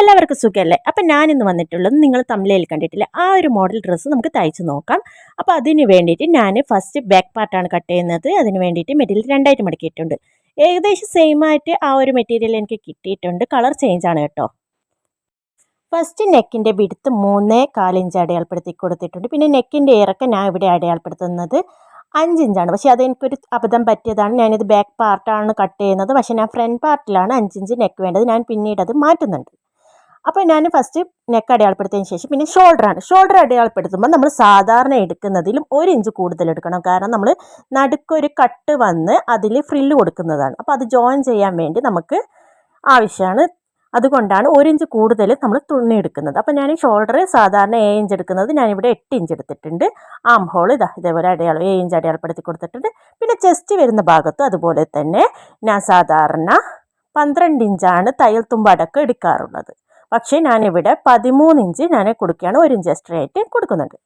എല്ലാവർക്കും സുഖമല്ലേ അപ്പം ഞാനിന്ന് വന്നിട്ടുള്ളത് നിങ്ങൾ തമിഴിൽ കണ്ടിട്ടില്ല? ആ ഒരു മോഡൽ ഡ്രസ്സ് നമുക്ക് തയ്ച്ച് നോക്കാം. അപ്പോൾ അതിന് വേണ്ടിയിട്ട് ഞാൻ ഫസ്റ്റ് ബാക്ക് പാർട്ടാണ് കട്ട് ചെയ്യുന്നത്. അതിന് വേണ്ടിയിട്ട് മെറ്റീരിയൽ രണ്ടായിട്ട് മടക്കിയിട്ടുണ്ട്. ഏകദേശം സെയിം ആയിട്ട് ആ ഒരു മെറ്റീരിയൽ എനിക്ക് കിട്ടിയിട്ടുണ്ട്. കളർ ചേഞ്ച് ആണ് കേട്ടോ. ഫസ്റ്റ് നെക്കിന്റെ വിടുത്ത് മൂന്നേ കാലിഞ്ച് അടയാളപ്പെടുത്തി കൊടുത്തിട്ടുണ്ട്. പിന്നെ നെക്കിന്റെ ഇറക്കം ഞാൻ ഇവിടെ അടയാളപ്പെടുത്തുന്നത് അഞ്ച് ഇഞ്ചാണ് പക്ഷേ അതെനിക്കൊരു അബദ്ധം പറ്റിയതാണ്. ഞാനിത് ബാക്ക് പാർട്ടാണ് കട്ട് ചെയ്യുന്നത്. പക്ഷേ ഞാൻ ഫ്രണ്ട് പാർട്ടിലാണ് അഞ്ചിഞ്ച് നെക്ക് വേണ്ടത്. ഞാൻ പിന്നീട് അത് മാറ്റുന്നുണ്ട്. അപ്പോൾ ഞാൻ ഫസ്റ്റ് നെക്ക് അടയാളപ്പെടുത്തിയതിന് ശേഷം പിന്നെ ഷോൾഡറാണ് ഷോൾഡർ അടയാളപ്പെടുത്തുമ്പോൾ നമ്മൾ സാധാരണ എടുക്കുന്നതിലും ഒരു ഇഞ്ച് കൂടുതൽ എടുക്കണം. കാരണം നമ്മൾ നടുക്കൊരു കട്ട് വന്ന് അതിൽ ഫ്രില്ല് കൊടുക്കുന്നതാണ്. അപ്പോൾ അത് ജോയിൻ ചെയ്യാൻ വേണ്ടി നമുക്ക് ആവശ്യമാണ്. അതുകൊണ്ടാണ് ഒരു ഇഞ്ച് കൂടുതൽ നമ്മൾ തുണി എടുക്കുന്നത്. അപ്പോൾ ഞാൻ ഷോൾഡർ സാധാരണ ഏഴ് ഇഞ്ച് എടുക്കുന്നത് ഞാനിവിടെ എട്ട് ഇഞ്ച് എടുത്തിട്ടുണ്ട്. ആം ഹോൾ ഇതാ ഇതേപോലെ അടയാളം ഏഴ് ഇഞ്ച് അടയാളപ്പെടുത്തി കൊടുത്തിട്ടുണ്ട്. പിന്നെ ചെസ്റ്റ് വരുന്ന ഭാഗത്തും അതുപോലെ തന്നെ ഞാൻ സാധാരണ പന്ത്രണ്ട് ഇഞ്ചാണ് തയ്യൽ തുമ്പടക്കം എടുക്കാറുള്ളത്. പക്ഷേ ഞാനിവിടെ പതിമൂന്ന് ഇഞ്ച് ഞാൻ കൊടുക്കുകയാണ്. ഒരു ഇഞ്ച് എക്സ്ട്രാ ആയിട്ട് കൊടുക്കുന്നുണ്ട്.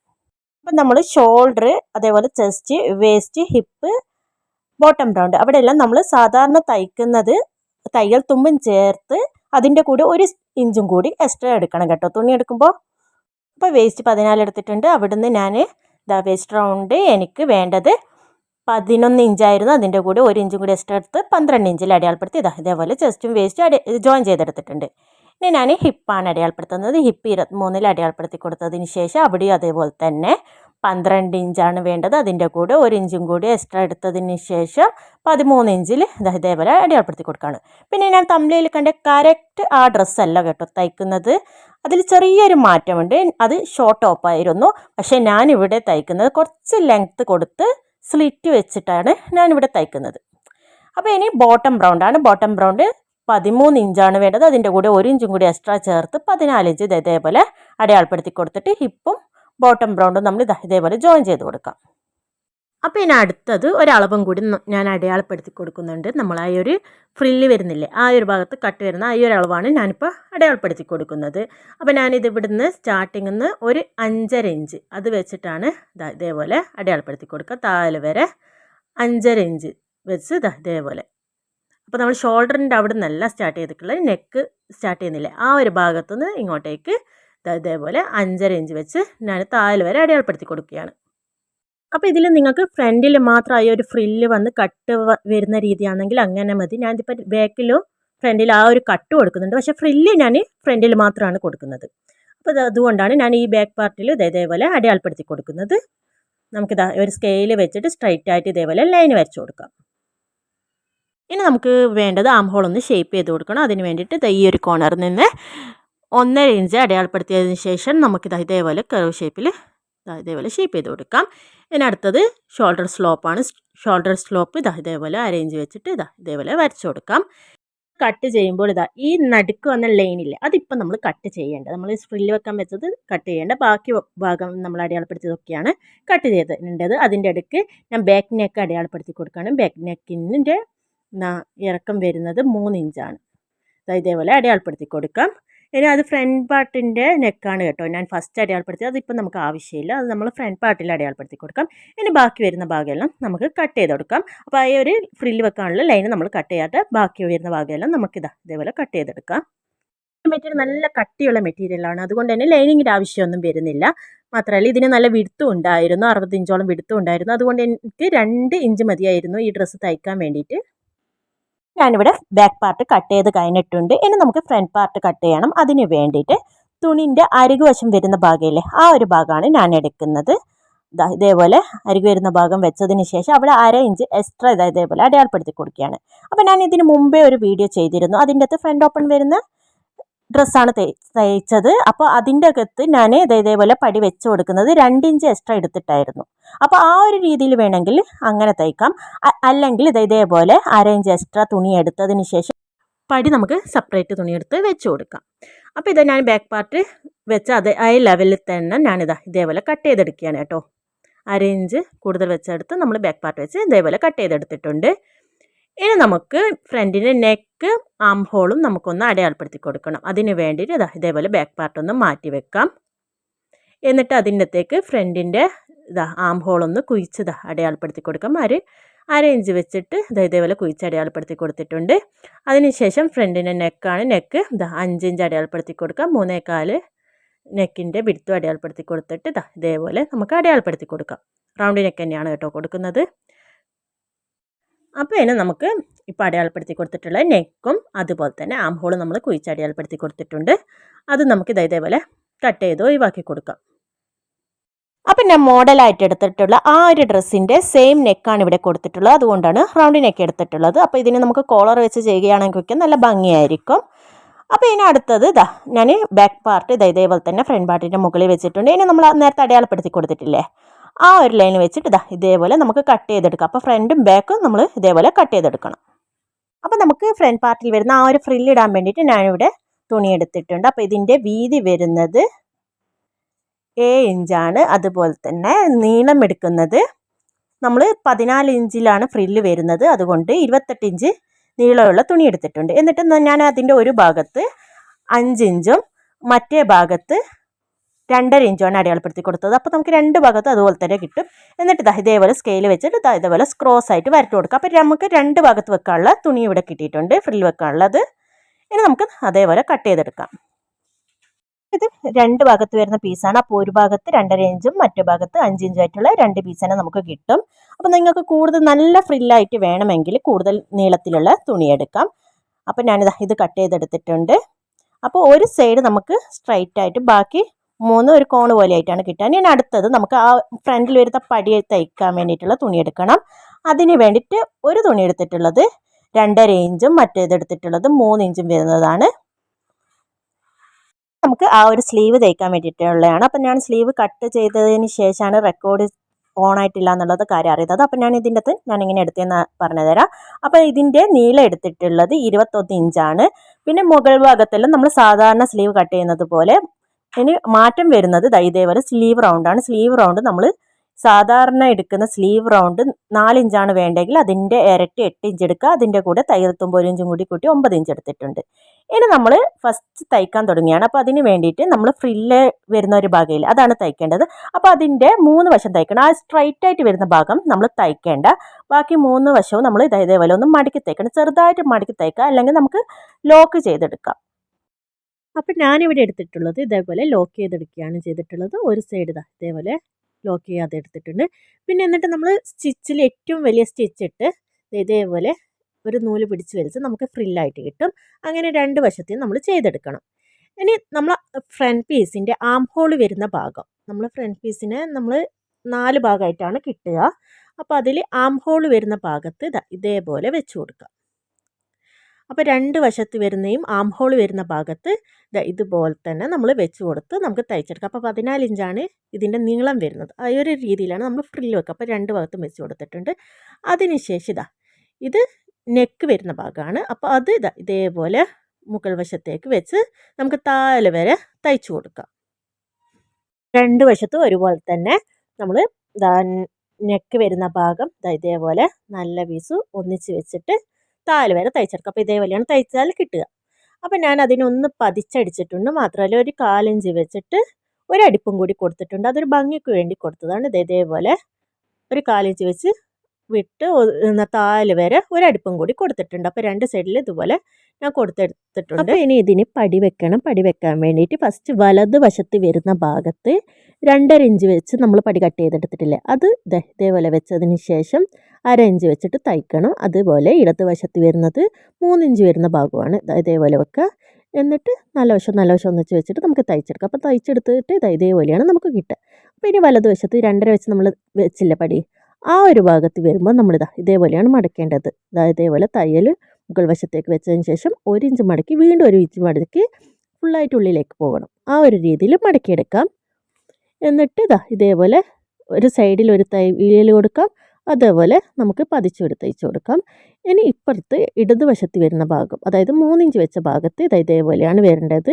അപ്പം നമ്മൾ ഷോൾഡർ അതേപോലെ chest waist hip bottom round അവിടെയെല്ലാം നമ്മൾ സാധാരണ തയ്ക്കുന്നത് തയ്യൽ തുമ്പും ചേർത്ത് അതിന്റെ കൂടെ ഒരു ഇഞ്ചും കൂടി എക്സ്ട്രാ എടുക്കണം കേട്ടോ. തുണി എടുക്കുമ്പോൾ. അപ്പോൾ വേസ്റ്റ് പതിനാല് എടുത്തിട്ടുണ്ട്. അവിടുന്ന് ഞാൻ ഇതാ വേസ്റ്റ് റൗണ്ട് എനിക്ക് വേണ്ടത് പതിനൊന്ന് ഇഞ്ചായിരുന്നു. അതിന്റെ കൂടെ ഒരു ഇഞ്ചും കൂടി എക്സ്ട്രാ എടുത്ത് പന്ത്രണ്ട് ഇഞ്ചിൽ അടയാളപ്പെടുത്തി. ഇതാ ഇതേപോലെ ചെസ്റ്റും വേസ്റ്റും അടി ജോയിൻ ചെയ്തെടുത്തിട്ടുണ്ട്. ഇനി ഞാൻ ഹിപ്പാണ് അടയാളപ്പെടുത്തുന്നത്. ഹിപ്പ് ഇരുപത്തിമൂന്നിൽ അടയാളപ്പെടുത്തി കൊടുത്തതിന് ശേഷം അവിടെയും അതേപോലെ തന്നെ പന്ത്രണ്ട് ഇഞ്ചാണ് വേണ്ടത്. അതിന്റെ കൂടെ ഒരു ഇഞ്ചും കൂടി എക്സ്ട്രാ എടുത്തതിന് ശേഷം പതിമൂന്ന് ഇഞ്ചിൽ ഇതേപോലെ അടയാളപ്പെടുത്തി കൊടുക്കുകയാണ്. പിന്നെ ഞാൻ തമ്മിലിൽ കണ്ട കറക്റ്റ് ആ ഡ്രസ്സല്ല കേട്ടോ തയ്ക്കുന്നത്. അതിൽ ചെറിയൊരു മാറ്റമുണ്ട്. അത് ഷോർട്ട് ടോപ്പായിരുന്നു പക്ഷേ ഞാനിവിടെ തയ്ക്കുന്നത് കുറച്ച് ലെങ്ത്ത് കൊടുത്ത് സ്ലിറ്റ് വെച്ചിട്ടാണ് ഞാനിവിടെ തയ്ക്കുന്നത്. അപ്പോൾ ഇനി ബോട്ടം ബ്രൗണ്ടാണ് ബോട്ടം ബ്രൗണ്ട് പതിമൂന്ന് ഇഞ്ചാണ് വേണ്ടത്. അതിന്റെ കൂടെ ഒരു ഇഞ്ചും കൂടി എക്സ്ട്രാ ചേർത്ത് പതിനാല് ഇഞ്ച് ഇതേപോലെ അടയാളപ്പെടുത്തി കൊടുത്തിട്ട് ഹിപ്പും ബോട്ടം ബ്രൗണ്ടും നമ്മൾ ഇതേപോലെ ജോയിൻ ചെയ്ത് കൊടുക്കാം. അപ്പോൾ ഇനി അടുത്തത് ഒരളവും കൂടി ഞാൻ അടയാളപ്പെടുത്തി കൊടുക്കുന്നുണ്ട്. നമ്മൾ ആ ഒരു ഫ്രില്ല് വരുന്നില്ലേ ആ ഒരു ഭാഗത്ത് കട്ട് വരുന്ന ആ ഒരു അളവാണ് ഞാനിപ്പോൾ അടയാളപ്പെടുത്തി കൊടുക്കുന്നത്. അപ്പോൾ ഞാനിത് ഇവിടുന്ന് സ്റ്റാർട്ടിങ്ങിൽ നിന്ന് ഒരു അഞ്ചര ഇഞ്ച്. അത് വെച്ചിട്ടാണ് ഇതേപോലെ അടയാളപ്പെടുത്തി കൊടുക്കുക. താഴെ വരെ അഞ്ചര ഇഞ്ച് വെച്ച് ഇതേപോലെ അപ്പോൾ നമ്മൾ ഷോൾഡറിന്റെ അവിടെ നിന്നല്ല സ്റ്റാർട്ട് ചെയ്തിട്ടുള്ളത് നെക്ക് സ്റ്റാർട്ട് ചെയ്യുന്നില്ല? ആ ഒരു ഭാഗത്തുനിന്ന് ഇങ്ങോട്ടേക്ക് ഇതേപോലെ അഞ്ചര ഇഞ്ച് വെച്ച് ഞാൻ താഴെ വരെ അടയാളപ്പെടുത്തി കൊടുക്കുകയാണ്. അപ്പോൾ ഇതിൽ നിങ്ങൾക്ക് ഫ്രണ്ടിൽ മാത്രമായി ഒരു ഫ്രില്ല് വന്ന് കട്ട് വരുന്ന രീതിയാണെങ്കിൽ അങ്ങനെ മതി. ഞാനിപ്പോൾ ബാക്കിലും ഫ്രണ്ടിൽ ആ ഒരു കട്ട് കൊടുക്കുന്നുണ്ട്. പക്ഷേ ഫ്രില്ല് ഞാൻ ഫ്രണ്ടിൽ മാത്രമാണ് കൊടുക്കുന്നത്. അപ്പോൾ അതുകൊണ്ടാണ് ഞാൻ ഈ ബാക്ക് പാർട്ടിൽ ഇതേപോലെ അടയാളപ്പെടുത്തി കൊടുക്കുന്നത്. നമുക്കിതാ ഒരു സ്കെയിൽ വെച്ചിട്ട് സ്ട്രൈറ്റ് ആയിട്ട് ഇതേപോലെ ലൈൻ വരച്ചു കൊടുക്കാം. ഇനി നമുക്ക് വേണ്ടത് ആം ഹോൾ ഒന്ന് ഷേപ്പ് ചെയ്ത് കൊടുക്കണം. അതിന് വേണ്ടിയിട്ട് ഈ ഒരു കോണറിൽ നിന്ന് ഒന്നര ഇഞ്ച് അടയാളപ്പെടുത്തിയതിന് ശേഷം നമുക്കിത് ഇതേപോലെ കർവ് ഷേപ്പിൽ ഇതേപോലെ ഷേപ്പ് ചെയ്ത് കൊടുക്കാം. ഇനി അടുത്തത് ഷോൾഡർ സ്ലോപ്പാണ് ഷോൾഡർ സ്ലോപ്പ് ഇതാ ഇതേപോലെ അറേഞ്ച് വെച്ചിട്ട് ഇതാ ഇതേപോലെ വരച്ചു കൊടുക്കാം. കട്ട് ചെയ്യുമ്പോൾ ഇതാ ഈ നടുക്ക് വന്ന ലൈനില്ല അതിപ്പോൾ നമ്മൾ കട്ട് ചെയ്യേണ്ടത്. നമ്മൾ സ്പ്രില്ല് വെക്കാൻ വെച്ചത് കട്ട് ചെയ്യേണ്ട. ബാക്കി ഭാഗം നമ്മൾ അടയാളപ്പെടുത്തിയതൊക്കെയാണ് കട്ട് ചെയ്തിട്ടുണ്ടത് അതിന്റെ അടുക്ക് ഞാൻ ബാക്ക് നെക്ക് അടയാളപ്പെടുത്തി കൊടുക്കുകയാണ്. ബാക്ക് നെക്കിന്റെ ഇറക്കം വരുന്നത് മൂന്ന് ഇഞ്ചാണ്. ഇതേപോലെ അടയാളപ്പെടുത്തി കൊടുക്കാം. ഇനി അത് ഫ്രണ്ട് പാർട്ടിന്റെ നെക്കാണ് കേട്ടോ. ഞാൻ ഫസ്റ്റ് അടയാളപ്പെടുത്തിയത്. അതിപ്പോൾ നമുക്ക് ആവശ്യമില്ല. അത് നമ്മൾ ഫ്രണ്ട് പാർട്ടിൽ അടയാളപ്പെടുത്തി കൊടുക്കാം. ഇനി ബാക്കി വരുന്ന ഭാഗമെല്ലാം നമുക്ക് കട്ട് ചെയ്ത് കൊടുക്കാം. അപ്പോൾ ആ ഒരു ഫ്രില്ല് വെക്കാനുള്ള ലൈന് നമ്മൾ കട്ട് ചെയ്യാതെ ബാക്കി വരുന്ന ഭാഗമെല്ലാം നമുക്കിതാ ഇതേപോലെ കട്ട് ചെയ്തെടുക്കാം. മെറ്റീരിയൽ നല്ല കട്ടിയുള്ള മെറ്റീരിയലാണ് അതുകൊണ്ട് തന്നെ ലൈനിങ്ങിന്റെ ആവശ്യമൊന്നും വരുന്നില്ല. മാത്രമല്ല ഇതിന് നല്ല വിടുത്തും ഉണ്ടായിരുന്നു. അറുപത്തിഞ്ചോളം വിടുത്തും ഉണ്ടായിരുന്നു. അതുകൊണ്ട് എനിക്ക് രണ്ട് ഇഞ്ച് മതിയായിരുന്നു ഈ ഡ്രസ്സ് തയ്ക്കാൻ വേണ്ടിയിട്ട്. ഞാനിവിടെ ബാക്ക് പാർട്ട് കട്ട് ചെയ്ത് കഴിഞ്ഞിട്ടുണ്ട്. ഇനി നമുക്ക് ഫ്രണ്ട് പാർട്ട് കട്ട് ചെയ്യണം. അതിന് വേണ്ടിയിട്ട് തുണിന്റെ അരികു വശം വരുന്ന ഭാഗമില്ലേ ആ ഒരു ഭാഗമാണ് ഞാൻ എടുക്കുന്നത്. ഇതാ ഇതേപോലെ അരികു വരുന്ന ഭാഗം വെച്ചതിന് ശേഷം അവിടെ അര ഇഞ്ച് എക്സ്ട്രാ ഇതാ ഇതേപോലെ അടയാളപ്പെടുത്തി കൊടുക്കുകയാണ്. അപ്പോൾ ഞാൻ ഇതിന് മുമ്പേ ഒരു വീഡിയോ ചെയ്തിരുന്നു. അതിന്റെ അകത്ത് ഫ്രണ്ട് ഓപ്പൺ വരുന്ന ഡ്രസ്സാണ് തയ്ച്ചത് അപ്പോൾ അതിന്റെ അകത്ത് ഞാൻ ഇതേപോലെ പടി വെച്ച് കൊടുക്കുന്നത് രണ്ട് ഇഞ്ച് എക്സ്ട്രാ എടുത്തിട്ടായിരുന്നു. അപ്പോൾ ആ ഒരു രീതിയിൽ വേണമെങ്കിൽ അങ്ങനെ തയ്ക്കാം അല്ലെങ്കിൽ ഇത് ഇതേപോലെ അര ഇഞ്ച് എക്സ്ട്രാ തുണി എടുത്തതിന് ശേഷം പടി നമുക്ക് സെപ്പറേറ്റ് തുണിയെടുത്ത് വെച്ച് കൊടുക്കാം. അപ്പോൾ ഇത് ഞാൻ ബാക്ക് പാർട്ട് വെച്ച് അതേ ആ ലെവലിൽ തന്നെ ഞാനിതാ ഇതേപോലെ കട്ട് ചെയ്തെടുക്കുകയാണ് കേട്ടോ. അര ഇഞ്ച് കൂടുതൽ വെച്ചെടുത്ത് നമ്മൾ ബാക്ക് പാർട്ട് വെച്ച് ഇതേപോലെ കട്ട് ചെയ്തെടുത്തിട്ടുണ്ട്. ഇനി നമുക്ക് ഫ്രണ്ടിന്റെ നെക്ക് ആം ഹോളും നമുക്കൊന്ന് അടയാളപ്പെടുത്തി കൊടുക്കണം. അതിന് വേണ്ടിയിട്ട് ഇതാ ഇതേപോലെ ബാക്ക് പാർട്ടൊന്ന് മാറ്റി വെക്കാം. എന്നിട്ട് അതിന്റെത്തേക്ക് ഫ്രണ്ടിന്റെ ഇതാ ആം ഹോളൊന്ന് കുഴിച്ചതാ അടയാളപ്പെടുത്തി കൊടുക്കാം. ഒരു അര ഇഞ്ച് വെച്ചിട്ട് ഇതാ ഇതേപോലെ കുഴിച്ച് അടയാളപ്പെടുത്തി കൊടുത്തിട്ടുണ്ട്. അതിനുശേഷം ഫ്രണ്ടിന്റെ നെക്കാണ് നെക്ക് ഇതാ അഞ്ച് ഇഞ്ച് അടയാളപ്പെടുത്തി കൊടുക്കാം. മൂന്നേക്കാൽ നെക്കിന്റെ വിടുത്തും അടയാളപ്പെടുത്തി കൊടുത്തിട്ട് ഇതാ ഇതേപോലെ നമുക്ക് അടയാളപ്പെടുത്തി കൊടുക്കാം. റൗണ്ട് നെക്ക് തന്നെയാണ് കേട്ടോ കൊടുക്കുന്നത്. അപ്പോൾ അതിനെ നമുക്ക് ഇപ്പോൾ അടയാളപ്പെടുത്തി കൊടുത്തിട്ടുള്ള നെക്കും അതുപോലെ തന്നെ ആം നമ്മൾ കുഴിച്ച് അടയാളപ്പെടുത്തി കൊടുത്തിട്ടുണ്ട്. അത് നമുക്ക് ഇതാ ഇതേപോലെ കട്ട് ചെയ്ത് ഒഴിവാക്കി കൊടുക്കാം. അപ്പം ഞാൻ മോഡലായിട്ട് എടുത്തിട്ടുള്ള ആ ഒരു ഡ്രസ്സിന്റെ സെയിം നെക്കാണ് ഇവിടെ കൊടുത്തിട്ടുള്ളത്. അതുകൊണ്ടാണ് റൗണ്ട് നെക്ക് എടുത്തിട്ടുള്ളത്. അപ്പോൾ ഇതിന് നമുക്ക് കോളർ വെച്ച് ചെയ്യുകയാണെങ്കിൽ നല്ല ഭംഗിയായിരിക്കും. അപ്പോൾ ഇനി അടുത്തത് ഇതാ ഞാൻ ബാക്ക് പാർട്ട് ഇതാ ഇതേപോലെ തന്നെ ഫ്രണ്ട് പാർട്ടിന്റെ മുകളിൽ വെച്ചിട്ടുണ്ട്. ഇനി നമ്മൾ നേരത്തെ അടയാളപ്പെടുത്തി കൊടുത്തിട്ടില്ലേ? ആ ഒരു ലൈൻ വെച്ചിട്ട് ഇതാ ഇതേപോലെ നമുക്ക് കട്ട് ചെയ്തെടുക്കാം. അപ്പോൾ ഫ്രണ്ടും ബാക്കും നമ്മൾ ഇതേപോലെ കട്ട് ചെയ്തെടുക്കണം. അപ്പോൾ നമുക്ക് ഫ്രണ്ട് പാർട്ടിൽ വരുന്ന ആ ഒരു ഫ്രില്ല് ഇടാൻ വേണ്ടിയിട്ട് ഞാനിവിടെ തുണി എടുത്തിട്ടുണ്ട്. അപ്പോൾ ഇതിന്റെ വീതി വരുന്നത് ഏഴ് ഇഞ്ചാണ് അതുപോലെ തന്നെ നീളം എടുക്കുന്നത് നമ്മൾ പതിനാല് ഇഞ്ചിലാണ് ഫ്രില്ല് വരുന്നത്. അതുകൊണ്ട് ഇരുപത്തെട്ട് ഇഞ്ച് നീളമുള്ള തുണി എടുത്തിട്ടുണ്ട്. എന്നിട്ട് ഞാൻ അതിന്റെ ഒരു ഭാഗത്ത് അഞ്ചിഞ്ചും മറ്റേ ഭാഗത്ത് രണ്ടര ഇഞ്ചാണ് അടയാളപ്പെടുത്തി കൊടുത്തത്. അപ്പോൾ നമുക്ക് രണ്ട് ഭാഗത്ത് അതുപോലെ തന്നെ കിട്ടും. എന്നിട്ട് ഇതാ ഇതേപോലെ സ്കെയിൽ വെച്ചിട്ട് ഇതാ ഇതേപോലെ സ്ക്രോസ് ആയിട്ട് വരട്ട് കൊടുക്കുക അപ്പോൾ നമുക്ക് രണ്ട് ഭാഗത്ത് വെക്കാനുള്ള തുണി ഇവിടെ കിട്ടിയിട്ടുണ്ട്. ഫ്രിൽ വെക്കാനുള്ളത്. ഇനി നമുക്ക് അതേപോലെ കട്ട് ചെയ്തെടുക്കാം. ഇത് രണ്ട് ഭാഗത്ത് വരുന്ന പീസാണ് അപ്പോൾ ഒരു ഭാഗത്ത് രണ്ടര ഇഞ്ചും മറ്റു ഭാഗത്ത് അഞ്ച് ഇഞ്ചും ആയിട്ടുള്ള രണ്ട് പീസാണ് നമുക്ക് കിട്ടും. അപ്പോൾ നിങ്ങൾക്ക് കൂടുതൽ നല്ല ഫ്രില്ലായിട്ട് വേണമെങ്കിൽ കൂടുതൽ നീളത്തിലുള്ള തുണി എടുക്കാം. അപ്പോൾ ഞാനിത് ഇത് കട്ട് ചെയ്തെടുത്തിട്ടുണ്ട്. അപ്പോൾ ഒരു സൈഡ് നമുക്ക് സ്ട്രൈറ്റ് ആയിട്ട് ബാക്കി മൂന്ന് ഒരു കോണ് പോലെ ആയിട്ടാണ് കിട്ടുക. ഇനി അടുത്തത് നമുക്ക് ആ ഫ്രണ്ടിൽ വരുന്ന പടി തയ്ക്കാൻ വേണ്ടിയിട്ടുള്ള തുണി എടുക്കണം. അതിന് വേണ്ടിയിട്ട് ഒരു തുണി എടുത്തിട്ടുള്ളത് രണ്ടര ഇഞ്ചും മറ്റേത് എടുത്തിട്ടുള്ളത് മൂന്ന് ഇഞ്ചും വരുന്നതാണ്. നമുക്ക് ആ ഒരു സ്ലീവ് തയ്ക്കാൻ വേണ്ടിയിട്ടുള്ളതാണ്. അപ്പം ഞാൻ സ്ലീവ് കട്ട് ചെയ്തതിന് ശേഷമാണ് റെക്കോർഡ് ഓൺ ആയിട്ടില്ല എന്നുള്ളത് കാര്യം അറിയുന്നത്. അപ്പം ഞാൻ ഇതിന്റെ അകത്ത് ഞാൻ ഇങ്ങനെ എടുത്തതെന്ന് പറഞ്ഞു തരാം അപ്പം ഇതിന്റെ നീളം എടുത്തിട്ടുള്ളത് ഇരുപത്തൊന്ന് ഇഞ്ചാണ്. പിന്നെ മുകൾ ഭാഗത്തെല്ലാം നമ്മൾ സാധാരണ സ്ലീവ് കട്ട് ചെയ്യുന്നത് പോലെ ഇനി മാറ്റം വരുന്നത് ദൈതേവരെ സ്ലീവ് റൗണ്ടാണ് സ്ലീവ് റൗണ്ട് നമ്മൾ സാധാരണ എടുക്കുന്ന സ്ലീവ് റൗണ്ട് നാലിഞ്ചാണ് വേണ്ടെങ്കിൽ അതിന്റെ ഇരട്ടി എട്ട് ഇഞ്ച് എടുക്കുക. അതിന്റെ കൂടെ തയ്യൽത്തുമ്പോൾ ഒരു ഇഞ്ചും കൂടി കൂട്ടി ഒമ്പത് ഇഞ്ച് എടുത്തിട്ടുണ്ട്. ഇനി നമ്മൾ ഫസ്റ്റ് തയ്ക്കാൻ തുടങ്ങിയാണ്. അപ്പോൾ അതിന് വേണ്ടിയിട്ട് നമ്മൾ ഫ്രില്ല് വരുന്ന ഒരു ഭാഗയിൽ അതാണ് തയ്ക്കേണ്ടത്. അപ്പോൾ അതിന്റെ മൂന്ന് വശം തയ്ക്കണം. ആ സ്ട്രൈറ്റ് ആയിട്ട് വരുന്ന ഭാഗം നമ്മൾ തയ്ക്കേണ്ട. ബാക്കി മൂന്ന് വശവും നമ്മൾ ഇതേപോലെ ഒന്ന് മടക്കി തയ്ക്കണം. ചെറുതായിട്ട് മടക്കി തയ്ക്കുക. അല്ലെങ്കിൽ നമുക്ക് ലോക്ക് ചെയ്തെടുക്കാം. അപ്പം ഞാനിവിടെ എടുത്തിട്ടുള്ളത് ഇതേപോലെ ലോക്ക് ചെയ്തെടുക്കുകയാണ് ചെയ്തിട്ടുള്ളത്. ഒരു സൈഡ് ഇതാ ഇതേപോലെ ലോക്ക് ചെയ്യാതെ എടുത്തിട്ടുണ്ട്. പിന്നെ എന്നിട്ട് നമ്മൾ സ്റ്റിച്ചിൽ ഏറ്റവും വലിയ സ്റ്റിച്ച് ഇട്ട് ഇതേപോലെ ഒരു നൂൽ പിടിച്ച് വലിച്ച് നമുക്ക് ഫ്രില്ലായിട്ട് കിട്ടും. അങ്ങനെ രണ്ട് വശത്തെയും നമ്മൾ ചെയ്തെടുക്കണം. ഇനി നമ്മൾ ഫ്രണ്ട് പീസിന്റെ ആം ഹോൾ വരുന്ന ഭാഗം. നമ്മൾ ഫ്രണ്ട് പീസിനെ നമ്മൾ നാല് ഭാഗമായിട്ടാണ് കിട്ടുക. അപ്പോൾ അതിൽ ആം ഹോൾ വരുന്ന ഭാഗത്ത് ഇതാ ഇതേപോലെ വെച്ച് കൊടുക്കുക. അപ്പോൾ രണ്ട് വശത്ത് വരുന്നയും ആം ഹോൾ വരുന്ന ഭാഗത്ത് ഇതുപോലെ തന്നെ നമ്മൾ വെച്ച് കൊടുത്ത് നമുക്ക് തയ്ച്ചെടുക്കാം. അപ്പോൾ പതിനാല് ഇഞ്ചാണ് ഇതിന്റെ നീളം വരുന്നത്. ആ ഒരു രീതിയിലാണ് നമ്മൾ ഫ്രില്ല് വെക്കുക. അപ്പോൾ രണ്ട് ഭാഗത്തും വെച്ച് കൊടുത്തിട്ടുണ്ട്. അതിനുശേഷം ഇതാ ഇത് നെക്ക് വരുന്ന ഭാഗമാണ്. അപ്പോൾ അത് ഇതാ ഇതേപോലെ മുകൾ വശത്തേക്ക് വെച്ച് നമുക്ക് താൽ വരെ തയ്ച്ചു കൊടുക്കാം. രണ്ട് വശത്തും ഒരുപോലെ തന്നെ നമ്മൾ നെക്ക് വരുന്ന ഭാഗം ഇതേപോലെ നല്ല പീസ് ഒന്നിച്ച് വെച്ചിട്ട് താൽ വരെ തയ്ച്ചെടുക്കുക അപ്പോൾ ഇതേപോലെയാണ് തയ്ച്ചാൽ കിട്ടുക. അപ്പോൾ ഞാൻ അതിനൊന്ന് പതിച്ചടിച്ചിട്ടുണ്ട്. മാത്രമല്ല ഒരു കാലഞ്ച് വെച്ചിട്ട് ഒരടിപ്പും കൂടി കൊടുത്തിട്ടുണ്ട്. അതൊരു ഭംഗിക്ക് വേണ്ടി കൊടുത്തതാണ്. ഇതേപോലെ ഒരു കാലിഞ്ച് വെച്ച് വിട്ട് താൽ വരെ ഒരടുപ്പും കൂടി കൊടുത്തിട്ടുണ്ട്. അപ്പോൾ രണ്ട് സൈഡിൽ ഇതുപോലെ ഞാൻ കൊടുത്തെടുത്തിട്ടുണ്ട്. അപ്പോൾ ഇനി ഇതിന് പടി വെക്കണം. പടി വെക്കാൻ വേണ്ടിയിട്ട് ഫസ്റ്റ് വലത് വശത്ത് വരുന്ന ഭാഗത്ത് രണ്ടര ഇഞ്ച് വെച്ച് നമ്മൾ പടി കട്ട് ചെയ്തെടുത്തിട്ടില്ലേ? അത് ഇതേപോലെ വെച്ചതിന് ശേഷം അര ഇഞ്ച് വെച്ചിട്ട് തയ്ക്കണം. അതുപോലെ ഇടത് വശത്ത് വരുന്നത് മൂന്നിഞ്ച് വരുന്ന ഭാഗമാണ്. ഇതേപോലെ വെക്കുക എന്നിട്ട് നല്ല വശം നല്ല വശം ഒന്നിച്ച് വെച്ചിട്ട് നമുക്ക് തയ്ച്ചെടുക്കാം. അപ്പോൾ തയ്ച്ചെടുത്തിട്ട് ഇതേപോലെയാണ് നമുക്ക് കിട്ടുക. അപ്പോൾ ഇനി വലതുവശത്ത് രണ്ടര വെച്ച് നമ്മൾ വെച്ചില്ല പടി? ആ ഒരു ഭാഗത്ത് വരുമ്പോൾ നമ്മളിതാ ഇതേപോലെയാണ് മടക്കേണ്ടത്. അതായത് ഇതേപോലെ തയ്യൽ മുകൾ വശത്തേക്ക് വെച്ചതിന് ശേഷം ഒരു ഇഞ്ച് മടക്കി വീണ്ടും ഒരു ഇഞ്ച് മടക്കി ഫുള്ളായിട്ട് ഉള്ളിലേക്ക് പോകണം ആ ഒരു രീതിയിൽ മടക്കിയെടുക്കാം. എന്നിട്ട് ഇതാ ഇതേപോലെ ഒരു സൈഡിൽ ഒരു തയ്യൽ കൊടുക്കാം. അതേപോലെ നമുക്ക് പതിച്ചെടുത്ത് തയ്ച്ചു കൊടുക്കാം. ഇനി ഇപ്പുറത്ത് ഇടതുവശത്ത് വരുന്ന ഭാഗം അതായത് മൂന്നിഞ്ച് വെച്ച ഭാഗത്ത് ഇതാ ഇതേപോലെയാണ് വരേണ്ടത്.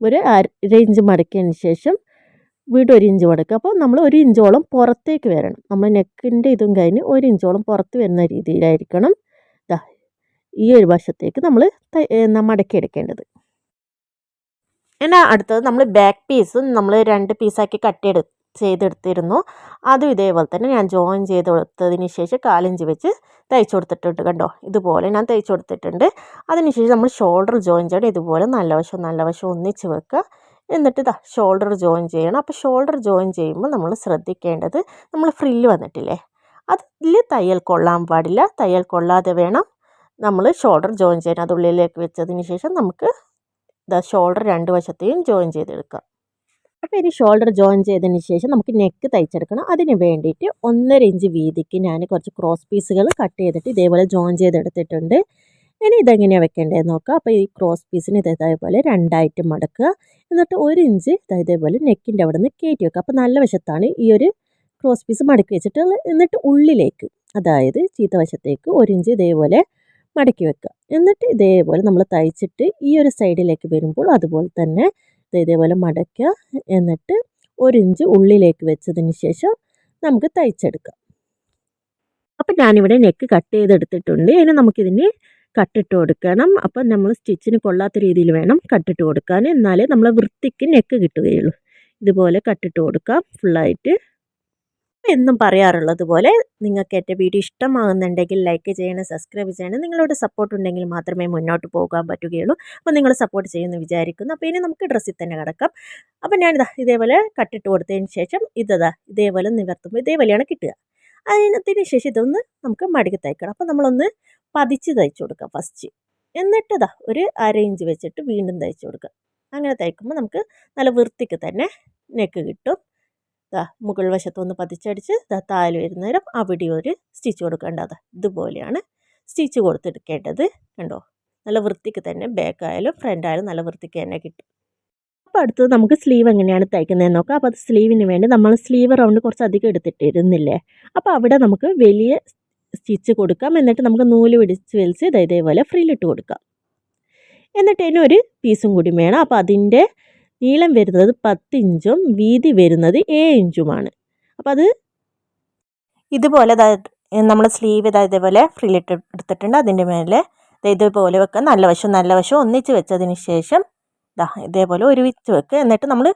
ഒരു അര ഇഞ്ച് മടക്കിയതിന് ശേഷം വീണ്ടും ഒരു ഇഞ്ച് മടക്കുക അപ്പോൾ നമ്മൾ ഒരു ഇഞ്ചോളം പുറത്തേക്ക് വരണം. നമ്മൾ നെക്കിന്റെ ഇതും കഴിഞ്ഞ് ഒരു ഇഞ്ചോളം പുറത്ത് വരുന്ന രീതിയിലായിരിക്കണം. ഇതാ ഈ ഒരു വശത്തേക്ക് നമ്മൾ മടക്കി എടുക്കേണ്ടത്. എന്നാൽ അടുത്തത് നമ്മൾ ബാക്ക് പീസും നമ്മൾ രണ്ട് പീസാക്കി കട്ട് ചെയ്ത് ചെയ്തെടുത്തിരുന്നു. അതും ഇതേപോലെ തന്നെ ഞാൻ ജോയിൻ ചെയ്ത് കൊടുത്തതിന് ശേഷം കാലിഞ്ച് വെച്ച് തയ്ച്ചു കൊടുത്തിട്ടുണ്ട് കണ്ടോ? ഇതുപോലെ ഞാൻ തയ്ച്ചു കൊടുത്തിട്ടുണ്ട്. അതിനുശേഷം നമ്മൾ ഷോൾഡർ ജോയിൻ ചെയ്യണം. ഇതുപോലെ നല്ല വശം നല്ല വശം ഒന്നിച്ച് വെക്കുക. എന്നിട്ട് ഇതാ ഷോൾഡർ ജോയിൻ ചെയ്യണം. അപ്പോൾ ഷോൾഡർ ജോയിൻ ചെയ്യുമ്പോൾ നമ്മൾ ശ്രദ്ധിക്കേണ്ടത് നമ്മൾ ഫ്രില്ല് വന്നിട്ടില്ലേ? അതിൽ തയ്യൽ കൊള്ളാൻ പാടില്ല. തയ്യൽ കൊള്ളാതെ വേണം നമ്മൾ ഷോൾഡർ ജോയിൻ ചെയ്യണം അത് ഉള്ളിലേക്ക് വെച്ചതിന് ശേഷം നമുക്ക് ഇതാ ഷോൾഡർ രണ്ട് വശത്തെയും ജോയിൻ ചെയ്തെടുക്കാം. അപ്പോൾ ഇനി ഷോൾഡർ ജോയിൻ ചെയ്തതിന് ശേഷം നമുക്ക് നെക്ക് തയ്ച്ചെടുക്കണം. അതിന് വേണ്ടിയിട്ട് ഒന്നര ഇഞ്ച് വീതിക്ക് ഞാൻ കുറച്ച് ക്രോസ് പീസുകൾ കട്ട് ചെയ്തിട്ട് ഇതേപോലെ ജോയിൻ ചെയ്തെടുത്തിട്ടുണ്ട്. ഇനി ഇതെങ്ങനെയാണ് വെക്കേണ്ടതെന്ന് നോക്കുക. അപ്പോൾ ഈ ക്രോസ് പീസിന് ഇതേപോലെ രണ്ടായിട്ട് മടക്കുക. എന്നിട്ട് ഒരു ഇഞ്ച് ഇതേപോലെ നെക്കിന്റെ അവിടെ നിന്ന് കയറ്റി വെക്കുക. അപ്പോൾ നല്ല വശത്താണ് ഈ ഒരു ക്രോസ് പീസ് മടക്കി വെച്ചിട്ട് എന്നിട്ട് ഉള്ളിലേക്ക് അതായത് ചീത്ത വശത്തേക്ക് ഒരു ഇഞ്ച് ഇതേപോലെ മടക്കി വെക്കുക. എന്നിട്ട് ഇതേപോലെ നമ്മൾ തയ്ച്ചിട്ട് ഈ ഒരു സൈഡിലേക്ക് വരുമ്പോൾ അതുപോലെ തന്നെ ഇതേപോലെ മടക്കുക. എന്നിട്ട് ഒരു ഇഞ്ച് ഉള്ളിലേക്ക് വെച്ചതിന് ശേഷം നമുക്ക് തയ്ച്ചെടുക്കാം. അപ്പം ഞാനിവിടെ നെക്ക് കട്ട് ചെയ്തെടുത്തിട്ടുണ്ട്. ഇനി നമുക്കിതിന് കട്ടിട്ട് കൊടുക്കണം. അപ്പം നമ്മൾ സ്റ്റിച്ചിന് കൊള്ളാത്ത രീതിയിൽ വേണം കട്ടിട്ട് കൊടുക്കാൻ. എന്നാലേ നമ്മൾ വൃത്തിക്ക് നെക്ക് കിട്ടുകയുള്ളൂ. ഇതുപോലെ കട്ടിട്ട് കൊടുക്കാം. ഫുള്ളായിട്ട് എന്നും പറയാറുള്ളത് പോലെ നിങ്ങൾക്ക് എന്റെ വീഡിയോ ഇഷ്ടമാകുന്നുണ്ടെങ്കിൽ ലൈക്ക് ചെയ്യണം സബ്സ്ക്രൈബ് ചെയ്യണം. നിങ്ങളുടെ സപ്പോർട്ട് ഉണ്ടെങ്കിൽ മാത്രമേ മുന്നോട്ട് പോകാൻ പറ്റുകയുള്ളൂ. അപ്പോൾ നിങ്ങൾ സപ്പോർട്ട് ചെയ്യുമെന്ന് വിചാരിക്കുന്നു. അപ്പോൾ ഇനി നമുക്ക് ഡ്രസ്സിൽ തന്നെ കിടക്കാം. അപ്പോൾ ഞാനിതാ ഇതേപോലെ കട്ടിട്ട് കൊടുത്തതിന് ശേഷം ഇതാ ഇതേപോലെ നിവർത്തുമ്പോൾ ഇതേപോലെയാണ് കിട്ടുക. അതിനത്തിന് ശേഷം ഇതൊന്ന് നമുക്ക് മടക്കി തയ്ക്കണം. അപ്പോൾ നമ്മളൊന്ന് പതിച്ച് തയ്ച്ചു കൊടുക്കാം ഫസ്റ്റ് എന്നിട്ടതാ ഒരു അര ഇഞ്ച് വെച്ചിട്ട് വീണ്ടും തയ്ച്ചു കൊടുക്കുക അങ്ങനെ തയ്ക്കുമ്പോൾ നമുക്ക് നല്ല വൃത്തിക്ക് തന്നെ നെക്ക് കിട്ടും. ഇതാ മുകൾ വശത്തൊന്ന് പതിച്ചടിച്ച് ദാ വരുന്ന വരുന്നേരം അവിടെ ഒരു സ്റ്റിച്ച് കൊടുക്കേണ്ടത് ഇതുപോലെയാണ് സ്റ്റിച്ച് കൊടുത്തെടുക്കേണ്ടത്. കണ്ടോ? നല്ല വൃത്തിക്ക് തന്നെ ബാക്ക് ആയാലും ഫ്രണ്ട് ആയാലും നല്ല വൃത്തിക്ക് തന്നെ കിട്ടും. അപ്പോൾ അടുത്തത് നമുക്ക് സ്ലീവ് എങ്ങനെയാണ് തയ്ക്കുന്നതെന്ന് നോക്കാം. അപ്പോൾ അത് സ്ലീവിന് വേണ്ടി നമ്മൾ സ്ലീവ് റൗണ്ട് കുറച്ച് അധികം എടുത്തിട്ടിരുന്നില്ലേ? അപ്പോൾ അവിടെ നമുക്ക് വലിയ സ്റ്റിച്ച് കൊടുക്കാം. എന്നിട്ട് നമുക്ക് നൂൽ പിടിച്ച് വലിച്ച് ഇതേപോലെ ഫ്രീലിട്ട് കൊടുക്കാം. എന്നിട്ട് അതിന് ഒരു പീസും കൂടി വേണം. അപ്പോൾ അതിന്റെ നീളം വരുന്നത് പത്ത് ഇഞ്ചും വീതി വരുന്നത് ഏഴ് ഇഞ്ചുമാണ്. അപ്പോൾ അത് ഇതുപോലെ നമ്മൾ സ്ലീവ് ഇതാ ഇതേപോലെ ഫ്രീലിട്ട് എടുത്തിട്ടുണ്ട്. അതിന്റെ മേലെ ഇതേപോലെ വെക്കുക നല്ല വശം നല്ല വശം ഒന്നിച്ച് വെച്ചതിന് ശേഷം ഇതാ ഇതേപോലെ ഒരു വിച്ച് വെക്കുക എന്നിട്ട് നമ്മൾ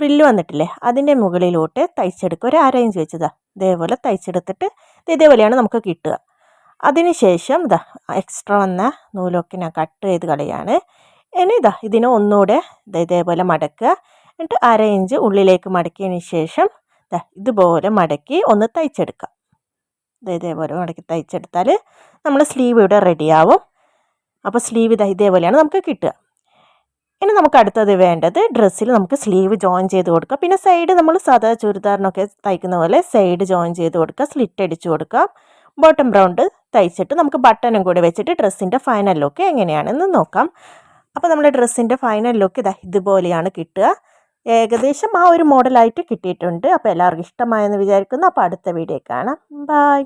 ഫ്രില്ല് വന്നിട്ടില്ലേ അതിന്റെ മുകളിലോട്ട് തയ്ച്ചെടുക്കുക. ഒരു അര ഇഞ്ച് വെച്ചതാ ഇതേപോലെ തയ്ച്ചെടുത്തിട്ട് ഇതേപോലെയാണ് നമുക്ക് കിട്ടുക. അതിനുശേഷം ഇതാ എക്സ്ട്രാ വന്ന നൂലൊക്കെ ഞാൻ കട്ട് ചെയ്ത് കളയാണ്. ഇനി ഇതാ ഇതിനെ ഒന്നുകൂടെ ഇതേപോലെ മടക്കുക. എന്നിട്ട് അര ഇഞ്ച് ഉള്ളിലേക്ക് മടക്കിയതിന് ശേഷം ഇതുപോലെ മടക്കി ഒന്ന് തയ്ച്ചെടുക്കാം ഇതേപോലെ മടക്കി തയ്ച്ചെടുത്താൽ നമ്മൾ സ്ലീവ് ഇവിടെ റെഡിയാവും അപ്പോൾ സ്ലീവ് ഇതാ ഇതേപോലെയാണ് നമുക്ക് കിട്ടുക. ഇനി നമുക്ക് അടുത്തത് വേണ്ടത് ഡ്രസ്സിൽ നമുക്ക് സ്ലീവ് ജോയിൻ ചെയ്ത് കൊടുക്കുക പിന്നെ സൈഡ് നമ്മൾ സാധാ ചുരിദാറിനൊക്കെ തയ്ക്കുന്ന പോലെ സൈഡ് ജോയിൻ ചെയ്ത് കൊടുക്കുക സ്ലിറ്റ് അടിച്ചു കൊടുക്കാം. ബോട്ടം ബ്രൗണ്ട് തയ്ച്ചിട്ട് നമുക്ക് ബട്ടനും കൂടി വെച്ചിട്ട് ഡ്രസ്സിന്റെ ഫൈനൽ ലുക്ക് എങ്ങനെയാണെന്ന് നോക്കാം. അപ്പോൾ നമ്മുടെ ഡ്രസ്സിന്റെ ഫൈനൽ ലുക്ക് ഇതാ ഇതുപോലെയാണ് കിട്ടുക. ഏകദേശം ആ ഒരു മോഡലായിട്ട് കിട്ടിയിട്ടുണ്ട്. അപ്പോൾ എല്ലാവർക്കും ഇഷ്ടമായെന്ന് വിചാരിക്കുന്നു. അപ്പോൾ അടുത്ത വീഡിയോ കാണാം. ബായ്